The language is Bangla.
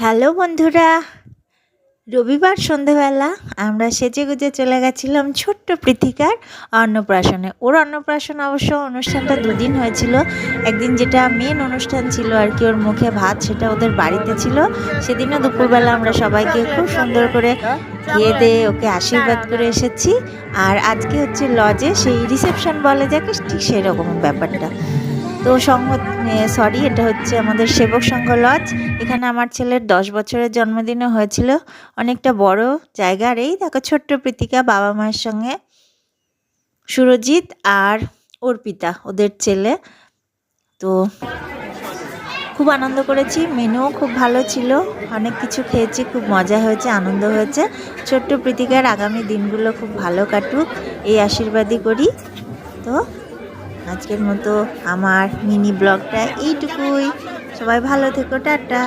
হ্যালো বন্ধুরা, রবিবার সন্ধেবেলা আমরা সেজে গুজে চলে গেছিলাম ছোট্ট পৃথিকার অন্নপ্রাশনে। ওর অন্নপ্রাশন অবশ্য অনুষ্ঠানটা দুদিন হয়েছিল। একদিন যেটা মেন অনুষ্ঠান ছিল আর কি, ওর মুখে ভাত সেটা ওদের বাড়িতে ছিল। সেদিনও দুপুরবেলা আমরা সবাইকে খুব সুন্দর করে খেয়ে দিয়ে ওকে আশীর্বাদ করে এসেছি। আর আজকে হচ্ছে লজে সেই রিসেপশন বলে যাকে ঠিক সেই রকম ব্যাপারটা। তো সংঘ সরি এটা হচ্ছে আমাদের সেবক সংঘ লজ এখানে আমার ছেলের দশ বছরের জন্মদিনও হয়েছিল। অনেকটা বড় জায়গার এই দেখো, ছোট্ট প্রীতিকা বাবা মায়ের সঙ্গে সুরজিৎ আর অর্পিতা, ওদের ছেলে। তো খুব আনন্দ করেছি। মেনুও খুব ভালো ছিল। অনেক কিছু খেয়েছি, খুব মজা হয়েছে, আনন্দ হয়েছে। ছোট্ট প্রীতিকার আগামী দিনগুলো খুব ভালো কাটুক। এই আশীর্বাদই করি। তো আজকের মতো আমার মিনি ব্লগটা এইটুকুই। সবাই ভালো থেকো টাটা।